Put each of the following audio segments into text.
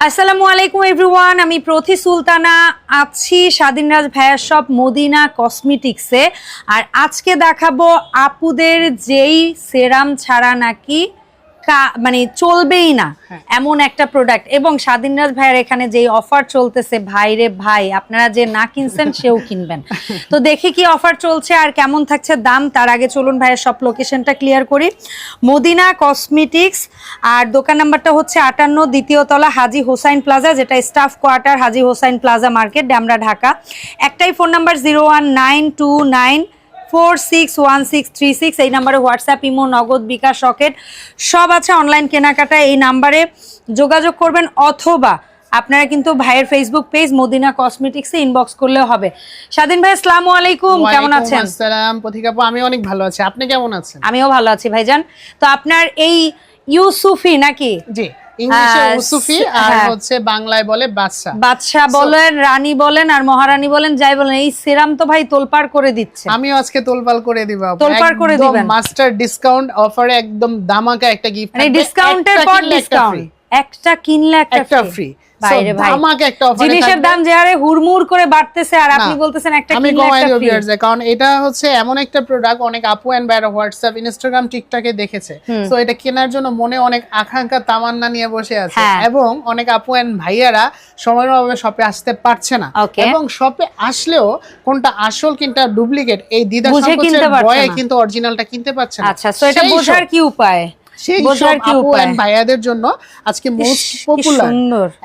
আসসালামু আলাইকুম এভরিওয়ান আমি প্রথি সুলতানা, আছি স্বাধীনরাজ ভাইয়ার সব মদিনা কসমেটিক্সে আর আজকে দেখাবো আপুদের যেই সেরাম ছাড়া নাকি মানে চলবেই না হ্যাঁ। এমন একটা প্রোডাক্ট এবং স্বাধীনরাজ ভাইয়ের এখানে যেই অফার চলতেছে ভাই রে ভাই আপনারা যে না কিনছেন সেও কিনবেন। তো দেখি কি অফার চলছে আর কেমন থাকছে দাম। তার আগে চলুন ভাইয়ের সব লোকেশনটা ক্লিয়ার করি। মদিনা কসমেটিক্স আর দোকান নাম্বারটা হচ্ছে আটান্ন দ্বিতীয় তলা হাজি হোসাইন প্লাজা যেটা staff quarter Haji Hossain plaza market Demra Dhaka. একটাই phone number zero one nine two nine four six one six three six এই নাম্বারে হোয়াটসঅ্যাপ ইমো নগদ বিকাশ রকেট সব আছে অনলাইন কেনাকাটা এই নাম্বারে যোগাযোগ করবেন অথবা আপনারা কিন্তু ভাইয়ের ফেসবুক পেজ মদিনা কসমেটিক্সে ইনবক্স করলে হবে। স্বাধীন ভাই আসসালামু আলাইকুম কেমন আছেন? আসসালাম পথিকাপু আমি অনেক ভালো আছি। আপনি কেমন আছেন? আমিও ভালো আছি ভাইজান। তো আপনার এই ইউসুফি নাকি? জি। ইংলিশে হ্যাঁ, উসুফি আর হ্যাঁ। হচ্ছে বাংলায় বলে বাদশা বাদশাহ বলেন রানী বলেন আর মহারানী বলেন যাই বলেন এই সিরাম তো ভাই তোলপাড় করে দিচ্ছে। আমিও আজকে তোলপাল করে দিব। তোলপাড় করে দিবেন। মাস্টার ডিসকাউন্ট অফারে একদম দামাকা একটা গিফট মানে ডিসকাউন্টের পর ডিসকাউন্ট একটা কিনলে একটা ফ্রি বাইরে ভাই। ধামাকা একটা অফারে জিনিসের দাম যে হারে হুড়মুড় করে বাড়তেছে আর আপনি বলতেছেন একটা আমি কমাই দেবো কারণ এটা হচ্ছে এমন একটা প্রোডাক্ট অনেক আপু এন্ড বাইরে হোয়াটসঅ্যাপ ইনস্টাগ্রাম টিকটকে দেখেছে। এটা কেনার জন্য মনে অনেক আকাঙ্ক্ষা তামান্না নিয়ে বসে আছে। হ্যাঁ। এবং অনেক আপু এন্ড ভাইয়ারা সময়ের অভাবে শপে আসতে পারছে না। এবং শপে আসলেও কোনটা আসল কিনটা ডুপ্লিকেট এই দ্বিধা সংকোচের ভয়ে কিন্তু অরিজিনালটা কিনতে পারছে না। আচ্ছা এটা বোঝার কি উপায়? সেই সব আপু এন্ড ভাইয়াদের জন্য আজকে মোস্ট পপুলার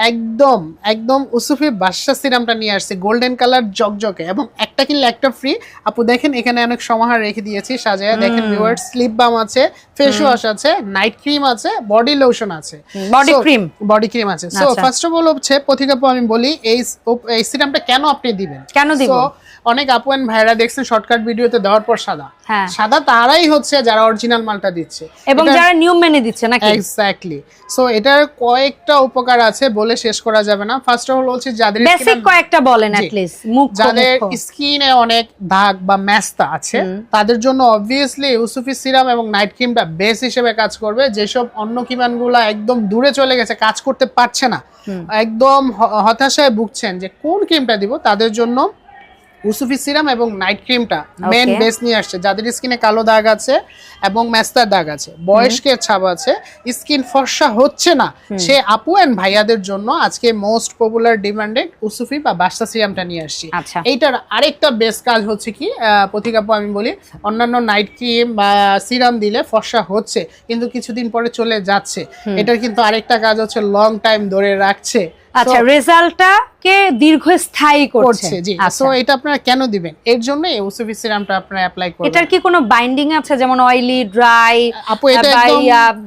একদম একদম উসুফি বাদশা সিরামটা নিয়ে আসছে গোল্ডেন কালার জকজকে। এবং একটা কিনলে একটা ফ্রি আপু দেখেন এখানে অনেক সমাহার রেখে দিয়েছি সাজায়। দেখেন স্লিপ বাম আছে ফেস ওয়াশ আছে নাইট ক্রিম আছে বডি লোশন আছে। Body cream? বডি ক্রিম আছে। সো। ফার্স্ট অফ অল হচ্ছে প্রতিকাপু আমি বলি এই এই সিরামটা কেন আপনি দিবেন? কেন দিব? অনেক আপু এন্ড ভাইরা দেখছেন শর্টকাট ভিডিওতে দেওয়ার পর সাদা। হ্যাঁ। সাদা তারাই হচ্ছে যারা অরিজিনাল মালটা দিচ্ছে। এবং যারা নিয়ম মেনে দিচ্ছে নাকি? এক্স্যাক্টলি সো এটার কয়েকটা উপকার আছে বলে শেষ করা যাবে না। ফার্স্ট অফ অল হচ্ছে যাদের বেসিক কয়েকটা বলেন অ্যাট লিস্ট মুখ যাদের স্কিনে অনেক দাগ বা ম্যাস্তা আছে তাদের জন্য অবভিয়াসলি ইউসুফি সিরাম এবং নাইট ক্রিমটা বেস হিসেবে কাজ করবে। যেসব অন্য কিমানগুলো একদম দূরে চলে গেছে কাজ করতে পারছে না একদম হতাশায় ভুগছেন যে কোন ক্রিমটা দিব তাদের জন্য উসুফি সিরাম এবং নাইট ক্রিমটা মেন বেস নিয়ে আসছে। যাদের স্কিনে কালো দাগ আছে এবং ম্যাস্তার দাগ আছে। বয়স্কের ছাপ আছে। স্কিন ফর্সা হচ্ছে না। সে আপু অ্যান্ড ভাইয়াদের জন্য আজকে মোস্ট পপুলার ডিমান্ডেড উসুফি বা বাস্তা সিরামটা নিয়ে আসছি। আচ্ছা। এইটার আরেকটা বেস্ট কাজ হচ্ছে কি আহ, প্রতিকাপু আমি বলি অন্যান্য নাইট ক্রিম বা সিরাম দিলে ফর্সা হচ্ছে কিন্তু কিছুদিন পরে চলে যাচ্ছে। এটার কিন্তু আরেকটা কাজ হচ্ছে লং টাইম ধরে রাখছে। আচ্ছা রেজাল্টটা কে দীর্ঘস্থায়ী করছে। জি। আচ্ছা। সো এটা আপনারা কেন দিবেন? এর জন্য এই ওসিফি সিরামটা আপনারা অ্যাপ্লাই করবেন। এটার কি কোনো বাইন্ডিং আছে? যেমন অয়েলি ড্রাই আপু এটা একদম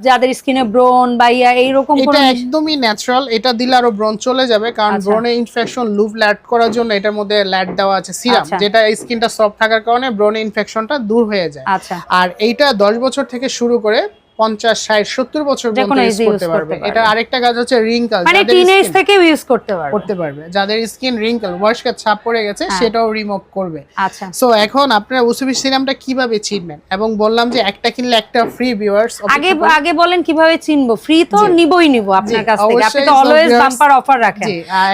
যাদের স্কিনে ব্রন বা ইয়া এইরকম কোনো এটা একদমই ন্যাচারাল এটা দিলে আরও ব্রণ চলে যাবে কারণ আচ্ছা। ব্রণে ইনফেকশন লুভ ল্যাড করার জন্য এটার মধ্যে ল্যাড দেওয়া আছে সিরাম আচ্ছা। যেটা স্কিনটা সফট থাকার কারণে ব্রণে ইনফেকশনটা দূর হয়ে যায়। আচ্ছা। আর এইটা দশ বছর থেকে শুরু করে পঞ্চাশ ষাট সত্তর বছর পর্যন্ত ইউজ করতে পারবে। এটা আরেকটা কাজ হচ্ছে রিঙ্কাল মানে টিনেজ থেকে ইউজ করতে পারবে। করতে পারবে। যাদের স্কিন রিঙ্কেল বয়স্কের ছাপ পড়ে গেছে হ্যাঁ। সেটাও রিমুভ করবে। আচ্ছা। সো এখন আপনারা উসুবি সিরামটা কীভাবে চিনবেন? এবং বললাম যে একটা কিনলে একটা ফ্রি ভিউয়ার্স আগে আগে বলেন কীভাবে চিনবো? ফ্রি তো নিবই নিব আপনার কাছ থেকে। আপনি তো অলওয়েজ বাম্পার অফার রাখেন।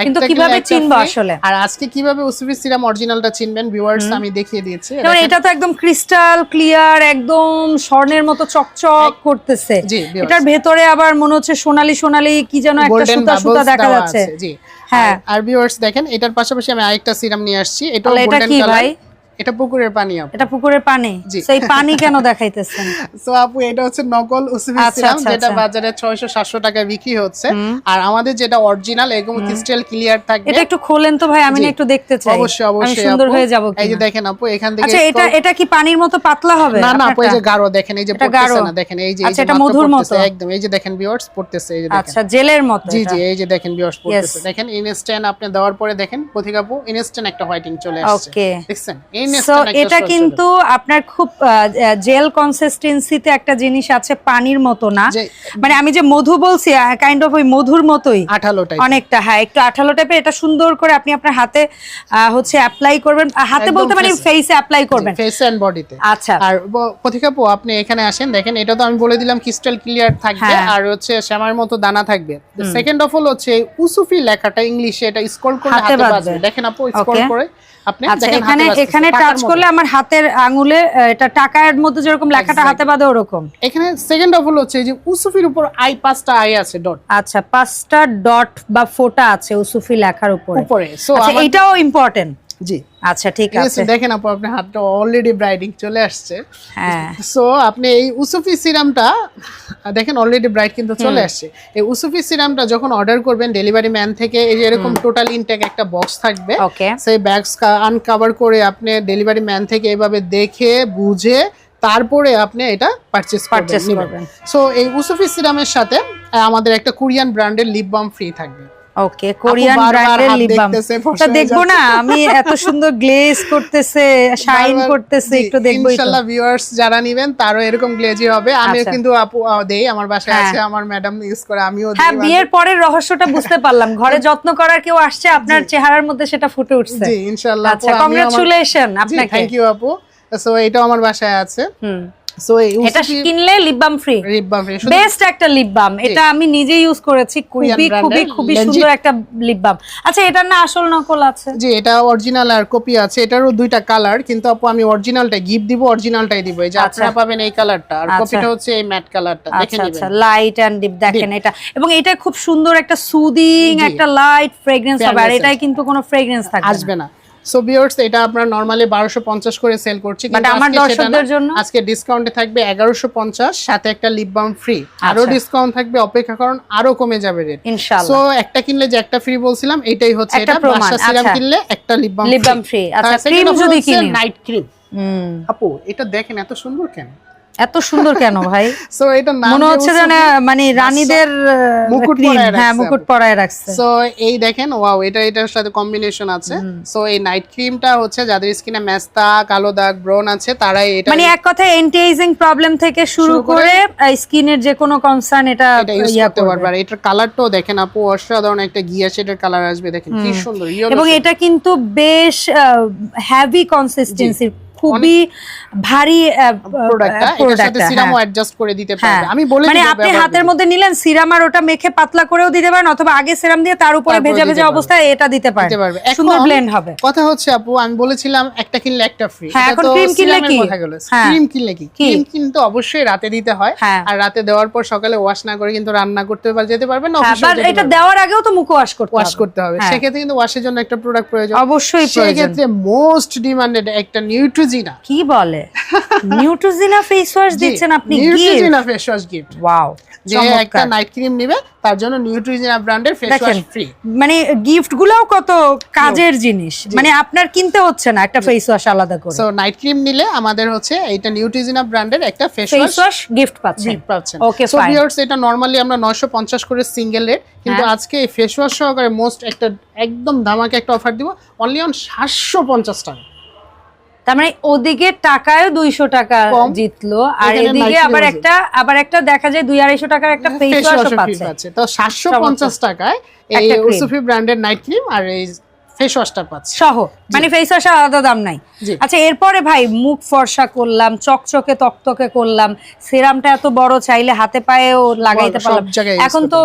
কিন্তু কীভাবে চিনবো আসলে? আর আজকে কীভাবে উসুবি সিরাম অরিজিনালটা চিনবেন? ভিউয়ার্স আমি দেখিয়ে দিয়েছি। এটা তো একদম ক্রিস্টাল ক্লিয়ার একদম স্বর্ণের মতো চকচক করতেছে। এটার ভেতরে আবার মনে হচ্ছে সোনালি সোনালি কি যেন একটা সুতা সুতা দেখা যাচ্ছে। জি। হ্যাঁ। আর- ভিউয়ার্স দেখেন এটার পাশাপাশি আমি আরেকটা সিরাম নিয়ে আসছি এটা এটা গোল্ডেন কি কালার ভাই? এটা পুকুরের পানি আপু। এটা পুকুরের পানি? সেই পানি কেন দেখাইতেছেন? সো আপু এটা হচ্ছে নকল আচ্ছা, সিরাম আচ্ছা, যেটা আচ্ছা। বাজারে 600 700 টাকায় বিক্রি হচ্ছে। আর আমাদের যেটা অরিজিনাল এরকম ক্রিস্টাল ক্লিয়ার থাকবে। এটা একটু খোলেন তো ভাই আমি একটু দেখতে চাই। অবশ্যই অবশ্যই সুন্দর হয়ে যাব এই যে দেখেন আপু এখান থেকে আচ্ছা এটা এটা কি পানির মতো পাতলা হবে? না না আপু এই যে গাঢ় দেখেন এই যে পড়তেছে না দেখেন এই যে আচ্ছা, এটা মধুর মতো। একদম এই যে দেখেন ভিউয়ার্স পড়তেছে এই যে দেখেন। আচ্ছা জেলের মতো জি জি এই যে দেখেন ভিউয়ার্স পড়তেছে। দেখেন ইনস্ট্যান্ট আপনি দেওয়ার পরে দেখেন প্রতিকাপু ইনস্ট্যান্ট একটা হোয়াইটিং চলে আসছে। Okay. দেখছেন? সো এটা কিন্তু আপনার খুব জেল কনসিস্টেন্সিতে একটা জিনিস আছে পানির মতো না। মানে আমি যে মধু বলছি কাইন্ড অফ ওই মধুর মতোই। আঠালো টাইপ অনেকটা হ্যাঁ একটু আঠালো টাইপের এটা সুন্দর করে আপনি আপনার হাতে হচ্ছে অ্যাপ্লাই করবেন। হাতে বলতে মানে ফেসে অ্যাপ্লাই করবেন। ফেস এন্ড বডিতে আচ্ছা। আর প্রতিকাপু আপনি এখানে আসেন দেখেন এটা তো আমি বলে দিলাম ক্রিস্টাল ক্লিয়ার থাকবে হ্যাঁ। আর হচ্ছে শ্যামার মতো দানা থাকবে। সেকেন্ড অফ অল হচ্ছে উসুফি লেখাটা ইংলিশে এটা স্ক্রল করলে হাতে বাজবে। বাজবে দেখেন আপু স্ক্রল করে আপনি আচ্ছা দেখেন এখানে এখানে টাচ করলে আমার হাতের আঙুলে এটা টাকার মধ্যে যেরকম লেখাটা হাতে বাঁধে ওরকম। এখানে সেকেন্ড অফ অল হচ্ছে এই যে উসুফির উপর আই পাঁচটা আই আছে ডট আচ্ছা পাঁচটা ডট বা ফোটা আছে উসুফি লেখার উপরে। উপরে। সো আচ্ছা এটাও ইম্পর্টেন্ট জি। আচ্ছা ঠিক আছে। দেখেন আপু আপনার হাতটা অলরেডি ব্রাইটিং চলে আসছে। হ্যাঁ। সো আপনি এই উসুফি সিরামটা দেখেন অলরেডি ব্রাইট কিন্তু চলে আসছে। এই উসুফি সিরামটা যখন অর্ডার করবেন ডেলিভারি ম্যান থেকে এই যে এরকম টোটাল ইনটেক একটা বক্স থাকবে ওকে সেই ব্যাগস আনকাভার করে আপনি ডেলিভারি ম্যান থেকে এভাবে দেখে বুঝে তারপরে আপনি এটা পারচেস করবেন করবেন। সো এই উসুফি সিরামের সাথে আমাদের একটা কোরিয়ান ব্র্যান্ডের লিপ বাম ফ্রি থাকবে। ওকে কোরিয়ান ব্র্যান্ডের লিপ বাম তা দেখব না আমি এত সুন্দর গ্লেজ করতেছে শাইন করতেছে একটু দেখব ইনশাআল্লাহ ভিউয়ার্স যারা নিবেন তারও এরকম গ্লেজি হবে। আমি আচ্ছা। কিন্তু আপু দেই আমার বাসায় হ্যাঁ। আছে আমার ম্যাডাম ইউজ করে আমিও হ্যাঁ বিয়ের পরের রহস্যটা বুঝতে পারলাম। ঘরে যত্ন করার কেউ আসছে আপনার চেহারার মধ্যে সেটা ফুটে উঠছে। জি ইনশাআল্লাহ আচ্ছা কংগ্রাচুলেশন আপনাকে। থ্যাংক ইউ আপু। সো এটাও আমার বাসায় আছে। হুম। সো এটা কিনলে লিপ বাম ফ্রি বাম বেস্ট একটা লিপ বাম এটা আমি নিজে ইউজ করেছি খুবই খুবই খুবই সুন্দর একটা লিপ বাম আচ্ছা এটার না আসল নকল আছে? জি এটা অরিজিনাল আর কপি আছে। এটারও দুইটা কালার কিন্তু আপু আমি অরিজিনালটা গিফট দিব অরিজিনালটাই দিব। এই যে আচ্ছা। আপনারা পাবেন এই কালারটা আর আচ্ছা। কপিটা হচ্ছে এই ম্যাট কালারটা দেখে আচ্ছা আচ্ছা লাইট এন্ড ডিপ দেখেন এটা। এবং এটা খুব সুন্দর একটা সুদিং একটা লাইট ফ্রেগ্রেন্স হবে আর এটাই কিন্তু কোনো ফ্রেগ্রেন্স থাকবে আসবে না। সো ভিউয়ার্স এটা আমরা নরমালি 1250 করে সেল করছি কিন্তু আমার দর্শকদের জন্য? আজকে ডিসকাউন্টে থাকবে 1150 সাথে একটা লিপ বাম ফ্রি আরও আচ্ছা। ডিসকাউন্ট থাকবে অপেক্ষা করুন আরও কমে যাবে রেট ইনশাআল্লাহ। সো একটা কিনলে যে একটা ফ্রি বলছিলাম এটাই হচ্ছে এটা। বাসা সিরাম আচ্ছা। কিনলে একটা লিপ বাম ফ্রি আচ্ছা, ক্রিম যদি কিনি। নাইট ক্রিম হুম। আপু এটা দেখেন এত সুন্দর কেন? এত সুন্দর কেন ভাই? সো এটা মনে হচ্ছে যেন মানে রানীদের মুকুট পরায় হ্যাঁ মুকুট পরায় রাখছে। সো এই দেখেন ওয়াও এটা এটার সাথে কম্বিনেশন আছে। সো এই নাইট ক্রিমটা হচ্ছে যাদের স্কিনে মেস্তা কালো দাগ ব্রন আছে তারাই এটা মানে এক কথায় এন্টি এজিং প্রবলেম থেকে শুরু করে স্কিনের যে কোনো কনসার্ন এটা এটা ইয়া করতে পারবে। আর এটার কালারটাও দেখেন আপু অসাধারণ একটা গিয়া শেডের কালার আসবে দেখেন কি সুন্দর এবং এটা কিন্তু বেশ হ্যাভি কনসিস্টেন্সি খুবই ভারী প্রোডাক্টটা এটার সাথে সিরামও অ্যাডজাস্ট করে দিতে হ্যাঁ। পারবে। আমি বলে মানে আপনি হাতের মধ্যে নিলেন সিরাম আর ওটা মেখে পাতলা করেও দিতে পারেন অথবা আগে সিরাম দিয়ে তার উপরে ভেজা ভেজা অবস্থায় এটা দিতে পারবে। সুন্দর ব্লেন্ড হবে। কথা হচ্ছে আপু আমি বলেছিলাম একটা কিনলে একটা ফ্রি হ্যাঁ, এখন cream কিনলে কি? হ্যাঁ। ক্রিম কিনলে কি? ক্রিম কিন্তু অবশ্যই রাতে দিতে হয়। হ্যাঁ। আর রাতে দেওয়ার পর সকালে ওয়াশ না করে কিন্তু রান্না করতে পার যেতে পারবেন না হ্যাঁ, এটা দেওয়ার আগেও তো মুখ ওয়াশ করতে ওয়াশ করতে হবে। হ্যাঁ। সেক্ষেত্রে কিন্তু ওয়াশের জন্য একটা প্রোডাক্ট প্রয়োজন। অবশ্যই প্রয়োজন। সেক্ষেত্রে মোস্ট ডিমান্ডেড একটা নিউট্রিজিনা কি বলে? নিউট্রোজিনা ফেস ওয়াশ দিচ্ছেন আপনি Neutrogena face wash gift wow যে একটা নাইট ক্রিম নিবে তার জন্য নিউট্রিজিনা ব্র্যান্ডের ফেস ওয়াশ ফ্রি মানে গিফট গুলাও কত কাজের জিনিস। মানে আপনার কিনতে হচ্ছে না একটা ফেস ওয়াশ আলাদা করে। সো নাইট ক্রিম নিলে আমাদের হচ্ছে এটা নিউট্রিজিনা ব্র্যান্ডের একটা ফেস ওয়াশ গিফট পাচ্ছেন। গিফট পাচ্ছেন। Okay, সো ভিউয়ার্স এটা নরমালি আমরা 950 করে সিঙ্গেল রেট কিন্তু হ্যাঁ। আজকে এই ফেস ওয়াশ সহকারে মোস্ট একটা একদম ধামাকে একটা অফার দিব অনলি অন 750 টাকা। তার মানে ওদিকে টাকায় দুইশো টাকা জিতলো আর এদিকে আবার একটা আবার একটা দেখা যায় দুই আড়াইশো টাকার একটা ফেস ওয়াশ পাচ্ছে। তো সাতশো পঞ্চাশ টাকায় এই একটা ব্র্যান্ডের নাইট ক্রিম আর এই ফেস ওয়াশটা পাচ্ছে। সহ। মানে ফেস ওয়াশ আলাদা দাম নাই। আচ্ছা এরপরে ভাই মুখ ফর্সা করলাম চকচকে তকতকে করলাম সিরামটা এত বড় চাইলে হাতে পায়েও লাগাইতে পারলাম। এখন তো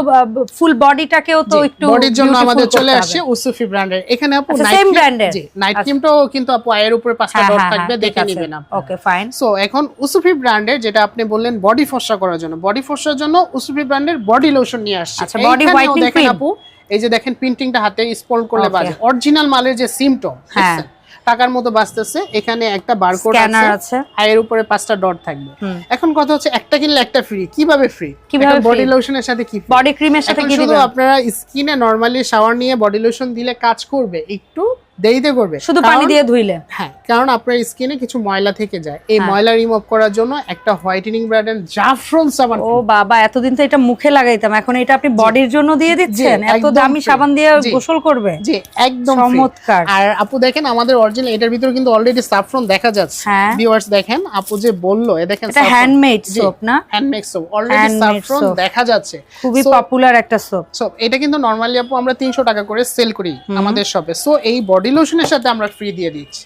ফুল বডিটাকেও তো একটু বডির জন্য আমাদের চলে আসছে উসুফি ব্র্যান্ডের এখানে আপু এর? জি নাইট। ক্রিমটাও কিন্তু আপু আয়ের উপরে পাঁচটা হ্যাঁ ডট হ্যাঁ থাকবে হ্যাঁ, দেখে নেবেন ওকে ফাইন সো এখন উসুফি ব্র্যান্ডের যেটা আপনি বললেন বডি ফর্সা করার জন্য। বডি ফর্সার জন্য উসুফি ব্র্যান্ডের বডি লোশন নিয়ে আসছে। আচ্ছা, whitening দেখেন cream। আপু এই যে দেখেন প্রিন্টিংটা হাতে স্পল করলে বাজে। অরিজিনাল মালের যে সিমটম হ্যাঁ। টাকার মতো বাঁচতেছে। এখানে একটা বারকোড আছে। আয়ের উপরে পাঁচটা ডট থাকবে। এখন কথা হচ্ছে একটা কিনলে একটা ফ্রি কীভাবে ফ্রি কীভাবে বডি লোশনের সাথে কি? বডি ক্রিমের সাথে কি শুধু আপনারা স্কিনে নরমালি শাওয়ার নিয়ে বডি লোশন দিলে কাজ করবে। একটু দেরিতে করবে। শুধু পানি দিয়ে ধুইলে। হ্যাঁ কারণ আপনার স্কিনে কিছু ময়লা থেকে যায়। এই হ্যাঁ। ময়লা রিমুভ করার জন্য একটা হোয়াইটেনিং ব্র্যান্ডের জাফরান সাবান ও বাবা এতদিন তো এটা মুখে লাগাইতাম এখন এটা আপনি বডির জন্য দিয়ে দিচ্ছেন? এত দামি সাবান দিয়ে গোসল করবে? জি একদম চমৎকার। আর আপু দেখেন আমাদের অরিজিনাল এটার ভিতরে কিন্তু অলরেডি সাফরন দেখা যাচ্ছে। হ্যাঁ। ভিউয়ার্স দেখেন আপু যে বলল এ দেখেন এটা হ্যান্ডমেড সোপ না? হ্যান্ডমেড সোপ অলরেডি সাফরন দেখা যাচ্ছে। খুবই পপুলার একটা সোপ সো এটা কিন্তু নরমালি আপু আমরা তিনশো টাকা করে সেল করি আমাদের শপে সো এই বডি লোশনের সাথে আমরা ফ্রি দিয়ে দিচ্ছি।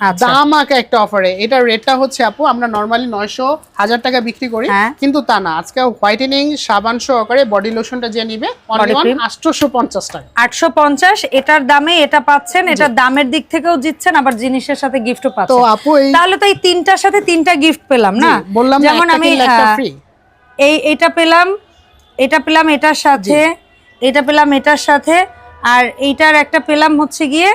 আচ্ছা। একটা অফারে এটার রেটটা হচ্ছে আপু আমরা নর্মালি নয়শো হাজার টাকা বিক্রি করি হ্যাঁ। কিন্তু তা না আজকে হোয়াইটেনিং সাবান সহকারে বডি লোশনটা যে নিবে? আটশোশো পঞ্চাশ টাকা। আটশো পঞ্চাশ এটার দামে এটা পাচ্ছেন এটা দামের দিক থেকেও জিতছেন আবার জিনিসের সাথে গিফটও তো পাচ্ছেন। আপু তাহলে তো এই তিনটার সাথে তিনটা গিফট পেলাম না? বললাম যেমন আমি ফ্রি এই এটা পেলাম এটা পেলাম এটার সাথে এটা পেলাম এটার সাথে আর এইটার একটা পেলাম হচ্ছে গিয়ে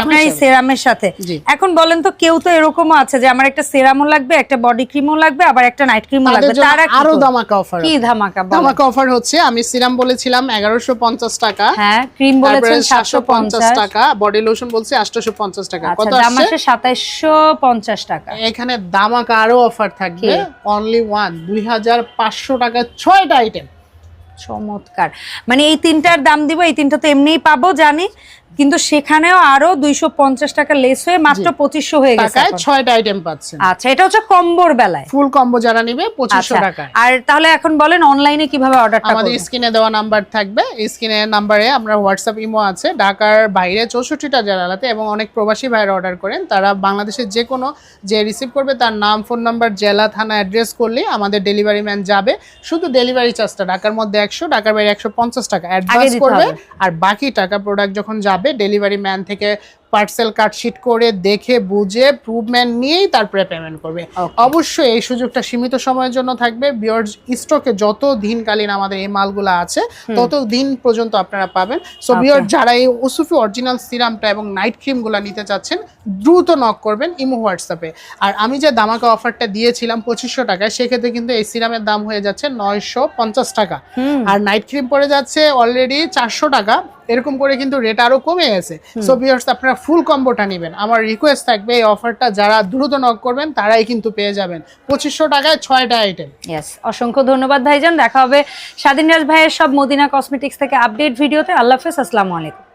আপনার এই। সেরামের সাথে। এখন বলেন তো কেউ তো এরকমও আছে যে আমার একটা সেরামও লাগবে একটা বডি ক্রিমও লাগবে আবার একটা নাইট ক্রিমও লাগবে। তারা আরও? দামাকা অফার কি ধামাকা? দামাকা অফার হচ্ছে আমি সিরাম বলেছিলাম এগারোশো পঞ্চাশ টাকা। হ্যাঁ ক্রিম বলেছেন সাতশো সাতশো পঞ্চাশ পঞ্চাশ টাকা বডি লোশন বলছি আটশোশো পঞ্চাশ টাকা। আচ্ছা কত দাম সাতাইশশো পঞ্চাশ টাকা। এখানে ধামাকা আরও অফার থাকবে। অনলি ওয়ান দুই হাজার পাঁচশো টাকা ছয়টা আইটেম চমৎকার। মানে এই তিনটার দাম দিব এই তিনটা তো এমনিই পাবো জানি। কিন্তু সেখানেও আরও দুইশো পঞ্চাশ টাকা লেস হয়ে মাত্র পঁচিশশো হয়ে গেছে ছয়টা আইটেম পাচ্ছেন। আচ্ছা এটা হচ্ছে কম্বোর বেলায়। ফুল কম্বো যারা নিবে পঁচিশশো আচ্ছা টাকায়। আর তাহলে এখন বলেন অনলাইনে কীভাবে অর্ডারটা আমাদের স্ক্রিনে দেওয়া নাম্বার থাকবে। স্ক্রিনের নাম্বারে আমরা হোয়াটসঅ্যাপ ইমো আছে। ঢাকার বাইরে চৌষট্টিটা জেলাতে এবং অনেক প্রবাসী ভাইরা অর্ডার করেন। তারা বাংলাদেশের যে কোনো যে রিসিভ করবে তার নাম ফোন নাম্বার জেলা থানা অ্যাড্রেস করলে আমাদের ডেলিভারি ম্যান যাবে। শুধু ডেলিভারি চার্জটা ঢাকার মধ্যে একশো ঢাকার বাইরে একশো পঞ্চাশ টাকা। অ্যাডভান্স করবে আর বাকি টাকা প্রোডাক্ট যখন যাবে ডেলিভারি ম্যান থেকে পার্সেল কার্ডশিট করে দেখে বুঝে প্রুভমেন্ট নিয়েই তারপরে পেমেন্ট করবে। অবশ্যই এই সুযোগটা সীমিত সময়ের জন্য থাকবে। বিয়ার স্টকে যত দিনকালীন আমাদের এই মালগুলো আছে তত দিন পর্যন্ত আপনারা পাবেন। সো. বিয়ার যারা এই ওসুফি অরিজিনাল সিরামটা এবং নাইট ক্রিমগুলো নিতে চাচ্ছেন দ্রুত নক করবেন ইমো হোয়াটসঅ্যাপে। আর আমি যে দামাকা অফারটা দিয়েছিলাম পঁচিশশো টাকায় সেক্ষেত্রে কিন্তু এই সিরামের দাম হয়ে যাচ্ছে নয়শো পঞ্চাশ টাকা। আর নাইট ক্রিম পড়ে যাচ্ছে অলরেডি চারশো টাকা। এরকম করে কিন্তু রেট আরও কমে গেছে। সো ভিউয়ার্স আপনারা ফুল কম্বোটা নেবেন। আমার রিকোয়েস্ট থাকবে এই অফারটা যারা দ্রুত নক করবেন তারাই কিন্তু পেয়ে যাবেন। পঁচিশশো টাকায় ছয়টা আইটেম ইয়েস অসংখ্য ধন্যবাদ ভাইজান। দেখা হবে স্বাধীনরাজ ভাইয়ের সব মদিনা কসমেটিক্স থেকে আপডেট ভিডিওতে। আল্লাহ হাফেজ আসসালামু আলাইকুম।